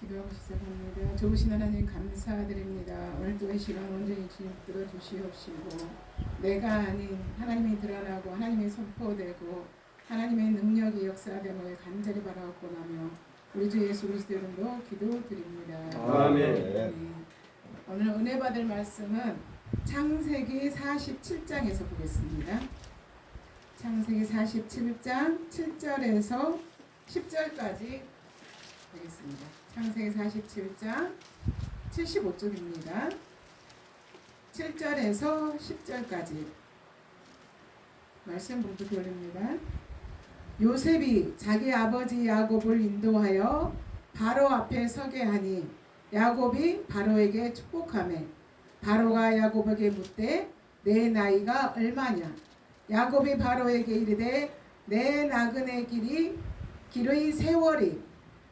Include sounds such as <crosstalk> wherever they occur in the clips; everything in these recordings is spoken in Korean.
기도하고 시작합니다. 좋으신 하나님 감사드립니다. 오늘도 이 시간 온전히 주님 들어주시옵시고 내가 아닌 하나님이 드러나고 하나님이 선포되고 하나님의 능력이 역사됨을 간절히 바라옵고나며 우리 주 예수 그리스도 이름으로 기도드립니다. 아멘. 네. 오늘 은혜 받을 말씀은 창세기 47장에서 보겠습니다. 창세기 47장 7절에서 10절까지 되겠습니다. 창세기 47장 75쪽입니다. 7절에서 10절까지 말씀 봉투 돌립니다. 요셉이 자기 아버지 야곱을 인도하여 바로 앞에 서게 하니 야곱이 바로에게 축복하매 바로가 야곱에게 묻되 내 나이가 얼마냐 야곱이 바로에게 이르되 내 나그네 길이 길의 세월이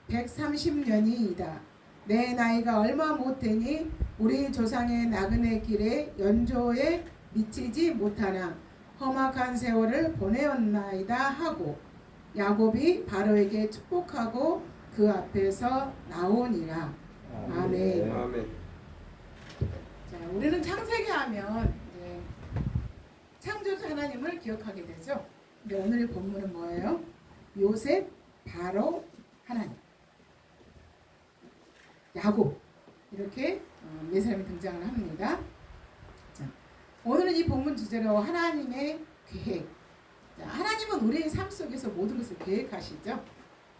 130년이이다 내 나이가 얼마 못 되니 우리 조상의 나그네 길에 연조에 미치지 못하나 험악한 세월을 보내었나이다 하고 야곱이 바로에게 축복하고 그 앞에서 나오니라 아멘. 아멘. 자, 우리는 창세기 하면 창조주 하나님을 기억하게 되죠. 근데 오늘의 본문은 뭐예요? 요셉, 바로 하나님, 야곱 이렇게 어, 네 사람이 등장을 합니다. 자, 오늘은 이 본문 주제로 하나님의 계획. 자, 하나님은 우리의 삶 속에서 모든 것을 계획하시죠.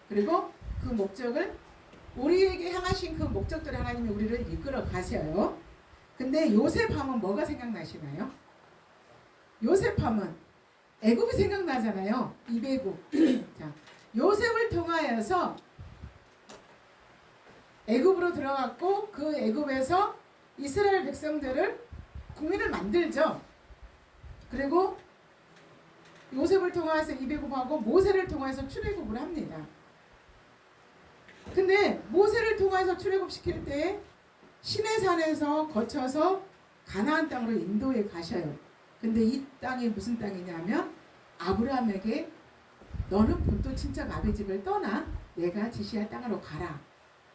그리고 그 목적을 우리에게 향하신 그 목적대로 하나님이 우리를 이끌어 가셔요. 근데 요셉 하면 뭐가 생각나시나요? 요셉 하면 애굽이 생각나잖아요. 이배국. <clears throat> 자, 요셉을 통하여서 애굽으로 들어갔고 그 애굽에서 이스라엘 백성들을 국민을 만들죠. 그리고 요셉을 통해서 이배국하고 모세를 통해서 출애굽을 합니다. 근데 모세를 통해서 출애굽시킬 때 시내산에서 거쳐서 가나안 땅으로 인도에 가셔요. 근데 이 땅이 무슨 땅이냐면 아브라함에게 너는 본토 친척 아비 집을 떠나 내가 지시할 땅으로 가라.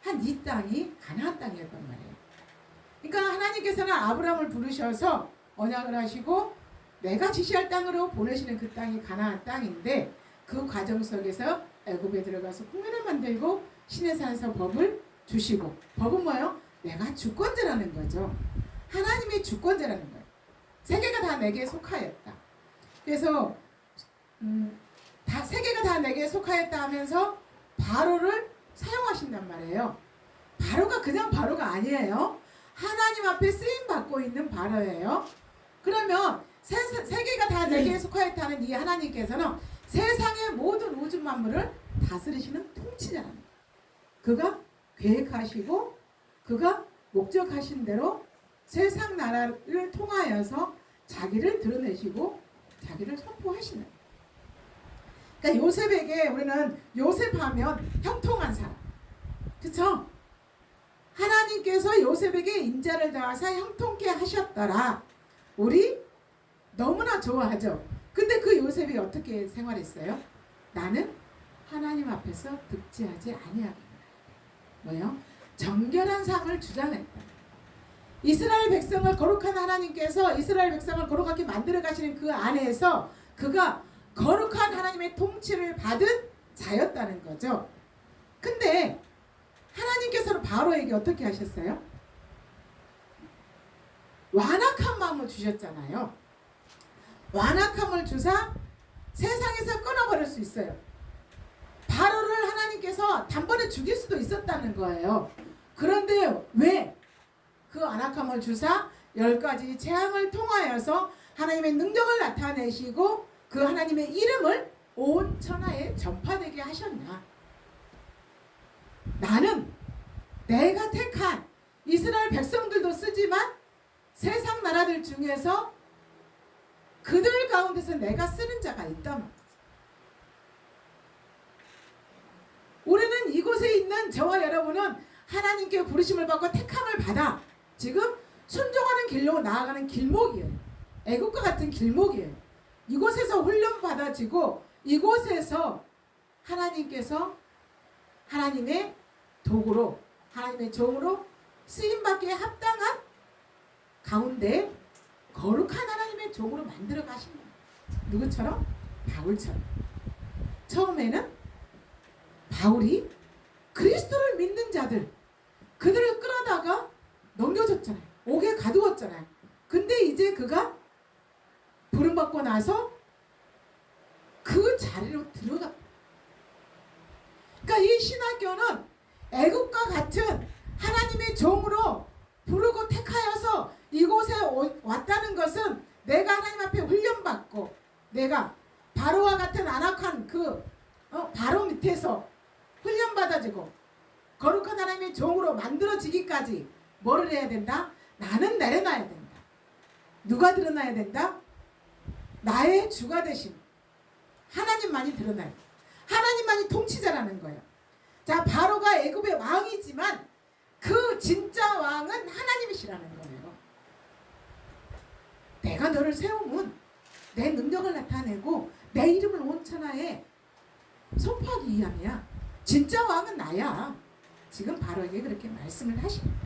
한 이 땅이 가나안 땅이었단 말이에요. 그러니까 하나님께서는 아브라함을 부르셔서 언약을 하시고 내가 지시할 땅으로 보내시는 그 땅이 가나안 땅인데 그 과정 속에서 애굽에 들어가서 국민을 만들고 시내산에서 법을 주시고 법은 뭐예요? 내가 주권자라는 거죠. 하나님이 주권자라는 거예요. 세계가 다 내게 속하였다. 그래서 음, 다 세계가 다 내게 속하였다 하면서 바로를 사용하신단 말이에요. 바로가 그냥 바로가 아니에요. 하나님 앞에 쓰임 받고 있는 바로예요. 그러면 세, 세계가 다 내게 속하였다는 이 하나님께서는 세상의 모든 우주 만물을 다스리시는 거예요. 그가 계획하시고 그가 목적하신 대로 세상 나라를 통하여서 자기를 드러내시고 자기를 선포하시는 거예요. 그러니까 요셉에게 우리는 요셉하면 형통한 사람. 그쵸? 하나님께서 요셉에게 인자를 더하사 형통케 하셨더라. 우리 너무나 좋아하죠. 근데 그 요셉이 어떻게 생활했어요? 나는 하나님 앞에서 득지하지 아니하게. 뭐요? 정결한 삶을 주장했다. 이스라엘 백성을 거룩한 하나님께서 이스라엘 백성을 거룩하게 만들어 가시는 그 안에서 그가 거룩한 하나님의 통치를 받은 자였다는 거죠. 근데 하나님께서는 바로에게 어떻게 하셨어요? 완악한 마음을 주셨잖아요. 완악함을 주사 세상에서 끊어버릴 수 있어요. 바로를 하나님께서 단번에 죽일 수도 있었다는 거예요. 그런데 왜 그 안악함을 주사 열 가지 재앙을 통하여서 하나님의 능력을 나타내시고 그 하나님의 이름을 온 천하에 전파되게 하셨나? 나는 내가 택한 이스라엘 백성들도 쓰지만 세상 나라들 중에서 그들 가운데서 내가 쓰는 자가 있단 말이야. 우리는 이곳에 있는 저와 여러분은 하나님께 부르심을 받고 택함을 받아 지금 순종하는 길로 나아가는 길목이에요. 애국과 같은 길목이에요. 이곳에서 훈련 받아지고 이곳에서 하나님께서 하나님의 도구로 하나님의 종으로 쓰임받기에 합당한 가운데 거룩한 하나님의 종으로 만들어 거예요. 누구처럼? 바울처럼. 처음에는 바울이 그리스도를 믿는 자들 그들을 끌어다가 넘겨줬잖아요. 옥에 가두었잖아요. 근데 이제 그가 부름받고 나서 그 자리로 들어가. 그러니까 이 신학교는 애국과 같은 하나님의 종으로 부르고 택하여서 이곳에 오- 왔다는 것은 내가 하나님 앞에 훈련받고 내가 바로와 같은 안악한 그 어, 바로 밑에서 훈련받아지고 거룩한 하나님의 종으로 만들어지기까지 뭐를 해야 된다? 나는 내려놔야 된다. 누가 드러나야 된다? 나의 주가 되신 하나님만이 드러나요. 하나님만이 통치자라는 거예요. 자, 바로가 애굽의 왕이지만 그 진짜 왕은 하나님이시라는 거예요. 내가 너를 세우면 내 능력을 나타내고 내 이름을 온 천하에 선포하기 위함이야. 진짜 왕은 나야. 지금 바로에게 그렇게 말씀을 하십니다.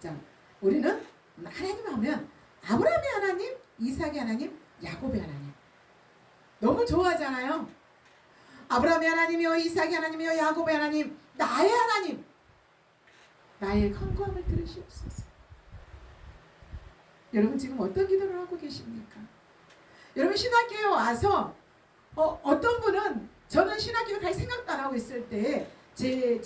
자, 우리는 하나님 하면 아브라함의 하나님, 이삭의 하나님, 야곱의 하나님. 너무 좋아하잖아요. 아브라함의 하나님이요, 이삭의 하나님이요, 야곱의 하나님, 나의 하나님. 나의 간구함을 들으시옵소서. 여러분 지금 어떤 기도를 하고 계십니까? 여러분 신학교에 와서 어, 어떤 분은 저는 신학교에 갈 생각도 안 하고 있을 때 제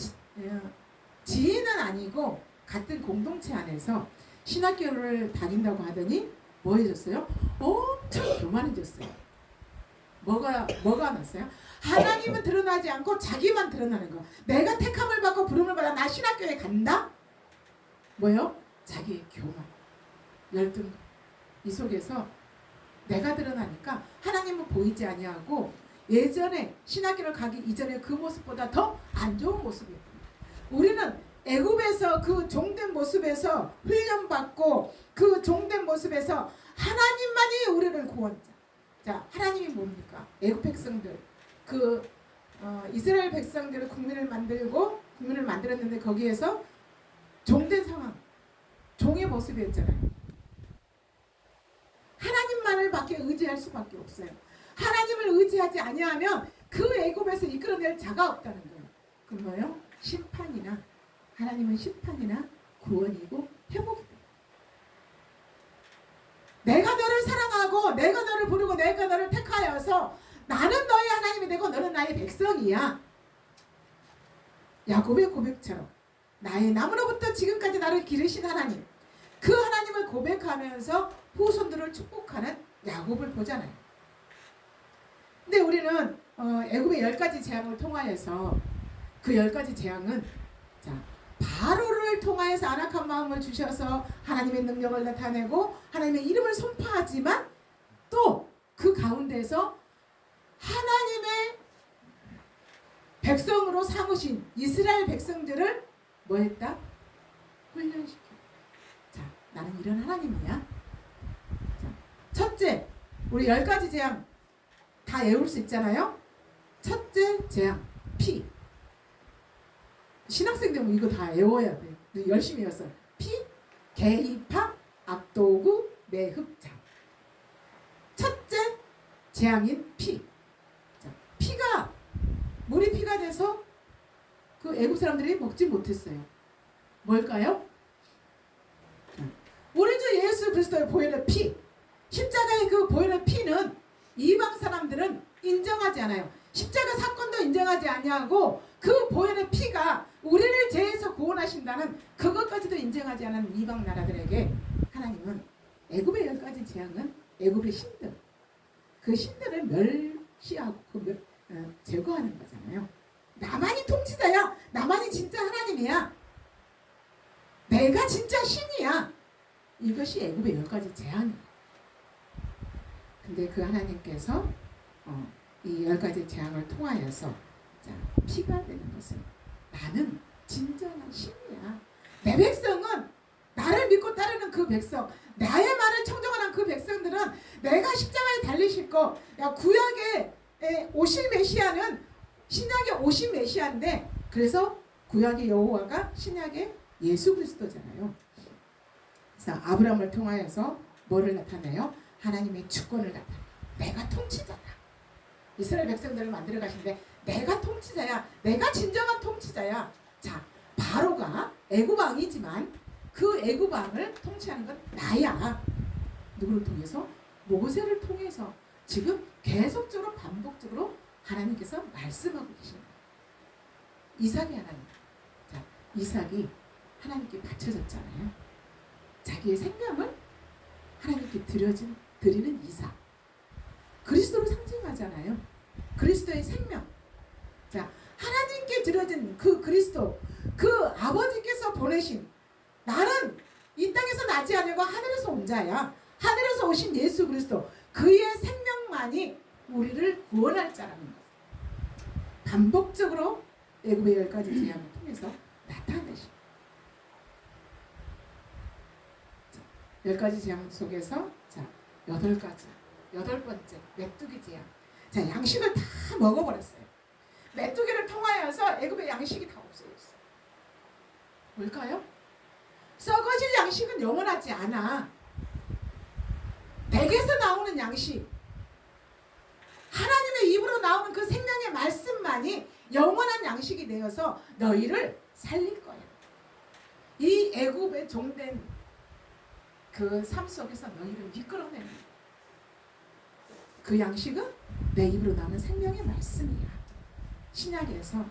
지인은 아니고 같은 공동체 안에서 신학교를 다닌다고 하더니 뭐 해줬어요? 엄청 교만해졌어요. 뭐가 뭐가 났어요? 하나님은 드러나지 않고 자기만 드러나는 거. 내가 택함을 받고 부름을 받아 나 신학교에 간다? 뭐요? 자기의 교만, 열등. 이 속에서 내가 드러나니까 하나님은 보이지 아니하고 예전에 신학교를 가기 이전에 그 모습보다 더 안 좋은 모습이었다. 우리는 애굽에서 그 종된 모습에서 훈련받고 그 종된 모습에서 하나님만이 우리를 구원자. 자, 하나님이 뭡니까? 애굽 백성들 그 어, 이스라엘 백성들을 국민을 만들고 국민을 만들었는데 거기에서 종된 상황, 종의 모습이었잖아요. 하나님만을 밖에 의지할 수밖에 없어요. 하나님을 의지하지 아니하면 그 애굽에서 이끌어낼 자가 없다는 거예요. 그럼 뭐요? 심판이나 하나님은 심판이나 구원이고 회복이다. 내가 너를 사랑하고 내가 너를 부르고 내가 너를 택하여서 나는 너의 하나님이 되고 너는 나의 백성이야. 야곱의 고백처럼 나의 남으로부터 지금까지 나를 기르신 하나님 그 하나님을 고백하면서 후손들을 축복하는 야곱을 보잖아요. 근데 우리는 어, 애굽의 열 가지 재앙을 통하여서 그 열 가지 재앙은 자 바로를 통하여서 안악한 마음을 주셔서 하나님의 능력을 나타내고 하나님의 이름을 선포하지만 또 그 가운데서 하나님의 백성으로 삼으신 이스라엘 백성들을 뭐 했다? 훈련시켜. 자, 나는 이런 하나님이야. 자, 첫째, 우리 열 가지 재앙 다 외울 수 있잖아요. 첫째 재앙, 피. 신학생 되면 이거 다 외워야 돼. 열심히 외웠어. 피, 개입파, 압도구, 매흡장. 첫째 재앙인 피. 자, 피가 물이 피가 돼서 그 애국 사람들이 먹지 못했어요. 뭘까요? 자, 우리 주 예수 그리스도의 보혈의 피. 십자가의 그 보혈의 피는 이방 사람들은 인정하지 않아요. 십자가 사건도 인정하지 아니하고 그 보혈의 피가 우리를 죄에서 구원하신다는 그것까지도 인정하지 않은 이방 나라들에게 하나님은 애굽의 열 가지 재앙은 애굽의 신들 그 신들을 멸시하고 그 멸, 어, 제거하는 거잖아요. 나만이 통치자야. 나만이 진짜 하나님이야. 내가 진짜 신이야. 이것이 애굽의 열 가지 재앙이에요. 근데 그 하나님께서 어, 이열 가지 재앙을 통하여서 자, 피가 되는 것은 나는 진정한 신이야. 내 백성은 나를 믿고 따르는 그 백성, 나의 말을 청정하는 그 백성들은 내가 십자가에 달리실 거, 야 구약에 에, 오실 메시아는 신약의 오실 메시아인데 그래서 구약의 여호와가 신약의 예수 그리스도잖아요. 그래서 아브라함을 통하여서 뭐를 나타내요? 하나님의 주권을 나타내. 내가 통치자다. 이스라엘 백성들을 만들어 가시는데 내가 통치자야. 내가 진정한 통치자야. 자, 바로가 애굽 왕이지만 그 애굽 왕을 통치하는 건 나야. 누구를 통해서? 모세를 통해서 지금 계속적으로 반복적으로 하나님께서 말씀하고 계십니다. 이삭이 하나님. 자, 이삭이 하나님께 바쳐졌잖아요. 자기의 생명을 하나님께 드려진 드리는 이삭. 그리스도를 상징하잖아요. 그리스도의 생명. 자, 하나님께 드려진 그 그리스도, 그 아버지께서 보내신 나는 이 땅에서 나지 않으고 하늘에서 온 자야. 하늘에서 오신 예수 그리스도. 그의 생명만이 우리를 구원할 자라는 것. 반복적으로 애굽의 열 가지 재앙을 통해서 나타내시. 열 가지 재앙 속에서 자 여덟 가지 여덟 번째 메뚜기 재앙. 자 양식을 다 먹어버렸어요. 메뚜기를 통하여서 애굽의 양식이 다 없어졌어요. 뭘까요? 썩어질 양식은 영원하지 않아. 댁에서 나오는 양식, 하나님의 입으로 나오는 그 생명의 말씀만이 영원한 양식이 되어서 너희를 살릴 거야. 이 애굽의 종된 그 삶 속에서 너희를 이끌어내는 그 양식은 내 입으로 나오는 생명의 말씀이야. 신약에서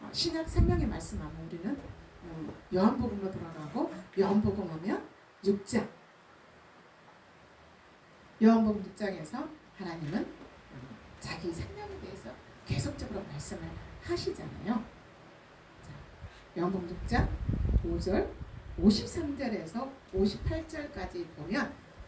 어, 신약 생명의 말씀 하면 우리는 어, 요한복음으로 돌아가고 요한복음 하면 6장 요한복음 6장에서 하나님은 어, 자기 생명에 대해서 계속적으로 말씀을 하시잖아요. 자, 요한복음 6장 5절 53절에서 58절까지 보면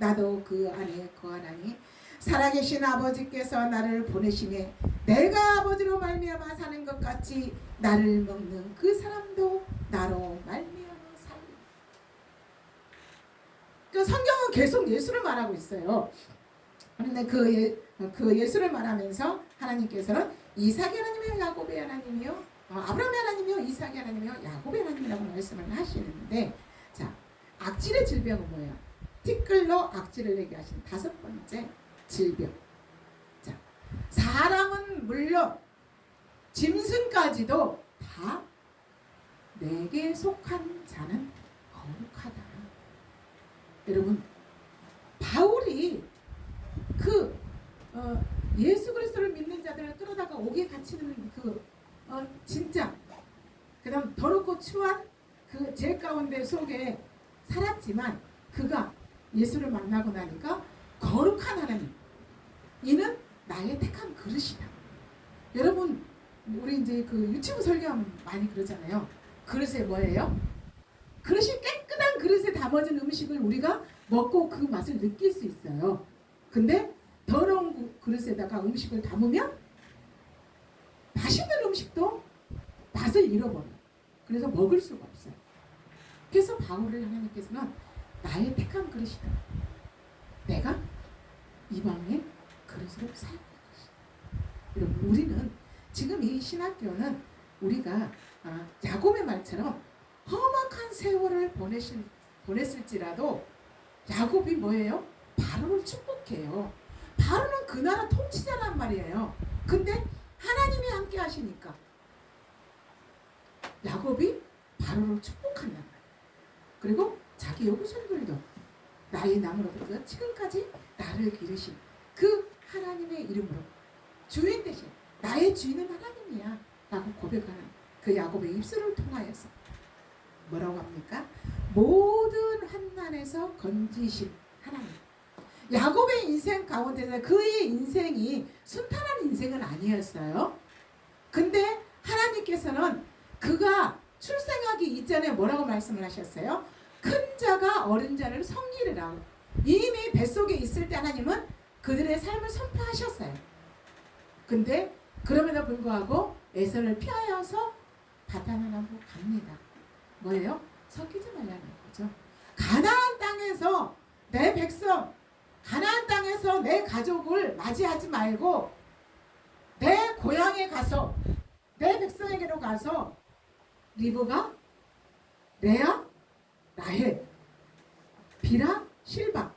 나도 그 안에 거하나니 살아계신 아버지께서 나를 보내시매 내가 아버지로 말미암아 사는 것 같이 나를 먹는 그 사람도 나로 말미암아 살리. 그 성경은 계속 예수를 말하고 있어요. 그런데 그, 예, 그 예수를 말하면서 하나님께서는 이삭의 하나님이요 야곱의 하나님이요 어, 아브라함의 하나님이요 이삭의 하나님이요 야곱의 하나님이라고 말씀을 하시는데 자 악질의 질병은 뭐예요? 티끌로 악질을 내게 하신 다섯 번째 질병. 자 사람은 물론 짐승까지도 다 내게 속한 자는 거룩하다. 여러분 바울이 그 어, 예수 그리스도를 믿는 자들을 끌어다가 옥에 갇히는 그 어, 진짜 그다음 더럽고 추한 그죄 가운데 속에 살았지만 그가 예수를 만나고 나니까 거룩한 하나님 이는 나의 택한 그릇이다. 여러분 우리 이제 그 유튜브 설교하면 많이 그러잖아요. 그릇에 뭐예요? 그릇이 깨끗한 그릇에 담아진 음식을 우리가 먹고 그 맛을 느낄 수 있어요. 근데 더러운 그- 그릇에다가 음식을 담으면 맛있는 음식도 맛을 잃어버려. 그래서 먹을 수가 없어요. 그래서 바울을 하나님께서는 나의 택한 그릇이다. 내가 이방의 그릇으로 사용할 것이다. 여러분 우리는 지금 이 신학교는 우리가 아, 야곱의 말처럼 험악한 세월을 보내실, 보냈을지라도 야곱이 뭐예요? 바로를 축복해요. 바로는 그 나라 통치자란 말이에요. 근데 하나님이 함께 하시니까 야곱이 바로를 축복한단 말이에요. 그리고 자기 여구손들도 나의 나무로부터 지금까지 나를 기르신 그 하나님의 이름으로 주인 대신 나의 주인은 하나님이야 라고 고백하는 그 야곱의 입술을 통하여서 뭐라고 합니까? 모든 환난에서 건지신 하나님 야곱의 인생 가운데서 그의 인생이 순탄한 인생은 아니었어요 근데 하나님께서는 그가 출생하기 이전에 뭐라고 말씀을 하셨어요? 큰 자가 어린 자를 섬기리라. 이미 뱃속에 있을 때 하나님은 그들의 삶을 선포하셨어요. 근데 그럼에도 불구하고 에서를 피하여서 바다나라로 갑니다. 뭐예요? 섞이지 말라는 거죠. 가나안 땅에서 내 백성, 가나안 땅에서 내 가족을 맞이하지 말고 내 고향에 가서 내 백성에게로 가서 리브가 레아, 라헬, 비라, 실바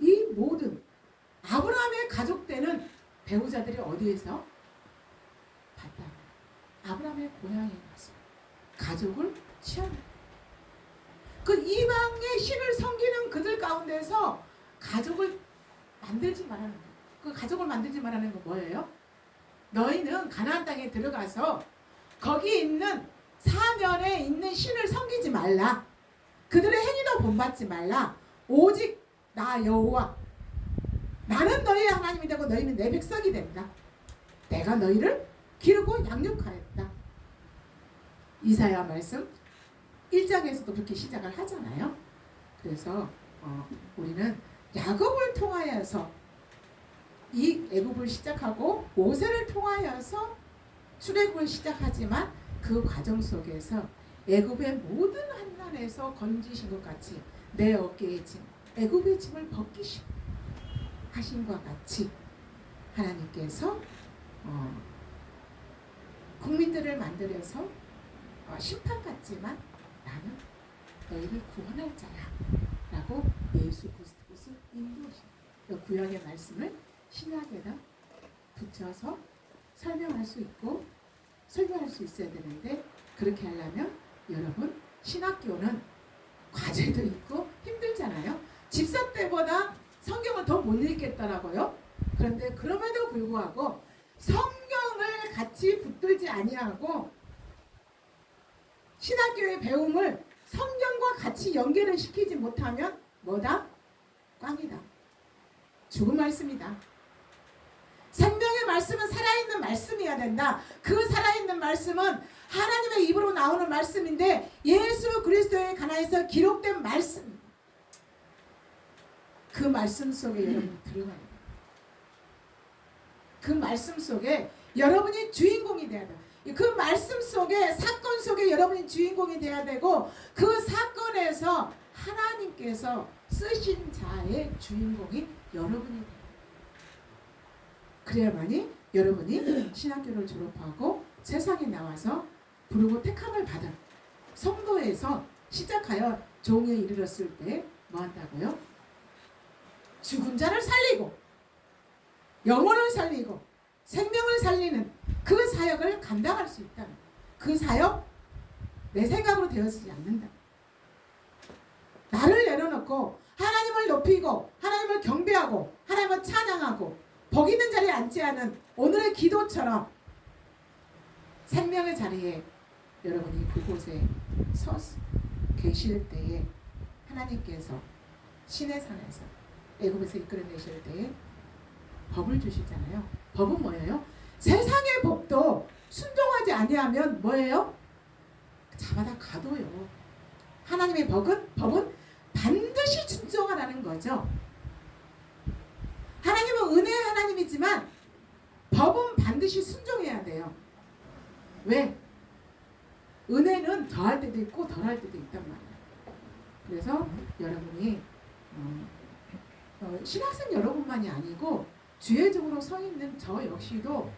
이 모든 아브라함의 가족되는 배우자들이 어디에서 봤다. 아브라함의 고향에 가서 가족을 취합니다. 그 이방의 신을 섬기는 그들 가운데서 가족을 만들지 말라는 거예요. 그 가족을 만들지 말라는 건 뭐예요? 너희는 가나안 땅에 들어가서 거기 있는 사면에 있는 신을 섬기지 말라. 그들의 행위도 본받지 말라. 오직 나 여호와 나는 너희의 하나님이 되고 너희는 내 백성이 된다. 내가 너희를 기르고 양육하였다. 이사야 말씀 1장에서도 그렇게 시작을 하잖아요. 그래서 어, 우리는 야곱을 통하여서 이 애굽을 시작하고 모세를 통하여서 출애굽을 시작하지만 그 과정 속에서 애굽의 모든 한난에서 건지신 것 같이 내 어깨에 짐 애굽의 짐을 벗기시고 하신과 같이 하나님께서 어, 국민들을 만들어서 어, 심판 같지만 나는 너희를 구원할 자야 라고 예수 그리스도께서 인도하신 그 구약의 말씀을 신약에다 붙여서 설명할 수 있고 설명할 수 있어야 되는데 그렇게 하려면 여러분 신학교는 과제도 있고 힘들잖아요. 집사 때보다 성경을 더 못 읽겠더라고요. 그런데 그럼에도 불구하고 성경을 같이 붙들지 아니하고 신학교의 배움을 성경과 같이 연결을 시키지 못하면 뭐다? 꽝이다. 죽은 말씀이다. 생명 의 말씀은 살아있는 말씀이어야 된다. 그 살아있는 말씀은 하나님의 입으로 나오는 말씀인데 예수 그리스도의 가나에서 기록된 말씀. 그 말씀 속에 여러분 들어가야 돼요. 그 말씀 속에 여러분이 주인공이 돼야 돼요. 그 말씀 속에 사건 속에 여러분이 주인공이 돼야 되고 그 사건에서 하나님께서 쓰신 자의 주인공이 여러분이 돼요. 그래야만이 여러분이 신학교를 졸업하고 세상에 나와서 부르고 택함을 받은 성도에서 시작하여 종에 이르렀을 때 뭐 한다고요? 죽은 자를 살리고 영혼을 살리고 생명을 살리는 그 사역을 감당할 수 있다. 그 사역 내 생각으로 되어지지 않는다. 나를 내려놓고 하나님을 높이고 하나님을 경배하고 하나님을 찬양하고 복 있는 자리에 앉지 않은 오늘의 기도처럼 생명의 자리에 여러분이 그곳에 서 계실 때에 하나님께서 신의 산에서 애굽에서 이끌어내실 때에 법을 주시잖아요. 법은 뭐예요? 세상의 법도 순종하지 아니하면 뭐예요? 잡아다 가둬요. 하나님의 법은 법은 반드시 순종하라는 거죠. 은혜의 하나님이지만 법은 반드시 순종해야 돼요. 왜? 은혜는 더할 때도 있고 덜할 때도 있단 말이에요. 그래서 여러분이 어, 어, 신학생 여러분만이 아니고 주의적으로 서 있는 저 역시도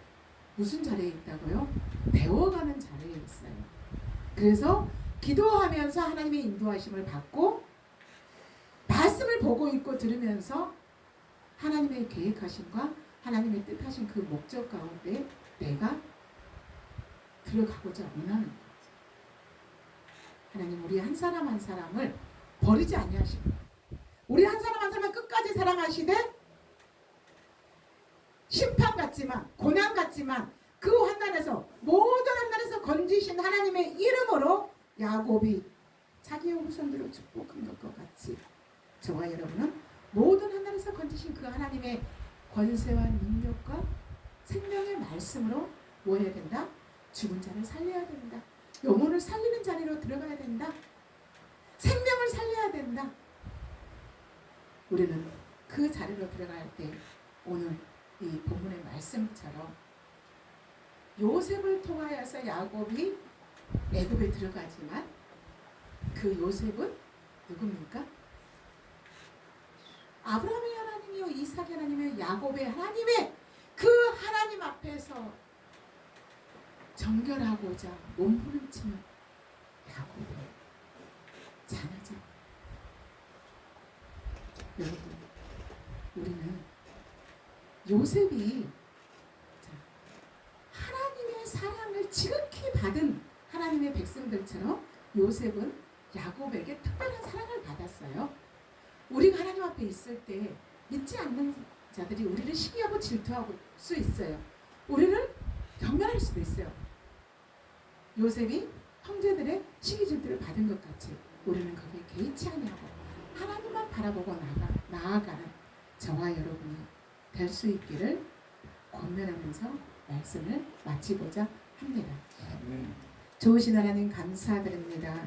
무슨 자리에 있다고요? 배워가는 자리에 있어요. 그래서 기도하면서 하나님의 인도하심을 받고 말씀을 보고 있고 들으면서 하나님의 계획하심과 하나님의 뜻하신 그 목적 가운데 내가 들어가고자 원하는 거죠. 하나님 우리 한 사람 한 사람을 버리지 아니하시고 우리 한 사람 한 사람을 끝까지 사랑하시되 심판 같지만 고난 같지만 그 환난에서 모든 환난에서 건지신 하나님의 이름으로 야곱이 자기의 후손들을 축복한 것과 같이 저와 여러분은 모든 하나님에서 건지신 그 하나님의 권세와 능력과 생명의 말씀으로 뭐 해야 된다? 죽은 자를 살려야 된다. 영혼을 살리는 자리로 들어가야 된다. 생명을 살려야 된다. 우리는 그 자리로 들어갈 때 오늘 이 본문의 말씀처럼 요셉을 통하여서 야곱이 애굽에 들어가지만 그 요셉은 누굽니까? 아브라함의 하나님이요 이삭의 하나님이요 야곱의 하나님의 그 하나님 앞에서 정결하고자 몸부림치는 야곱의 자녀죠. 여러분, 우리는 요셉이 자, 하나님의 사랑을 지극히 받은 하나님의 백성들처럼 요셉은 야곱에게 특별한 사랑을 받았어요. 우리가 하나님 앞에 있을 때 믿지 않는 자들이 우리를 시기하고 질투하고 수 있어요. 우리를 경멸할 수도 있어요. 요셉이 형제들의 시기 질투를 받은 것 같이 우리는 거기에 개의치 아니하고 하나님만 바라보고 나아가, 나아가는 저와 여러분이 될 수 있기를 권면하면서 말씀을 마치고자 합니다. 좋으신 하나님 감사드립니다.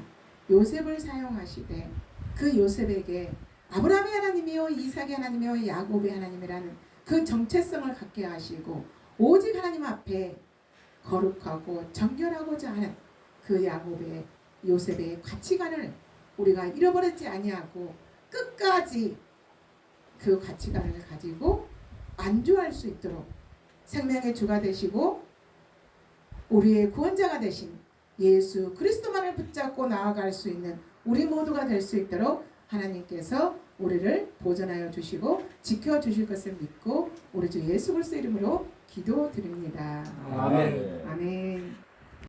요셉을 사용하시되 그 요셉에게 아브라함의 하나님이요 이삭의 하나님이요 야곱의 하나님이라는 그 정체성을 갖게 하시고 오직 하나님 앞에 거룩하고 정결하고자 하는 그 야곱의 요셉의 가치관을 우리가 잃어버렸지 아니하고 끝까지 그 가치관을 가지고 안주할 수 있도록 생명의 주가 되시고 우리의 구원자가 되신 예수 그리스도만을 붙잡고 나아갈 수 있는 우리 모두가 될 수 있도록 하나님께서 우리를 보존하여 주시고 지켜 주실 것을 믿고 우리 주 예수 그리스도 이름으로 기도드립니다. 아멘. 아멘.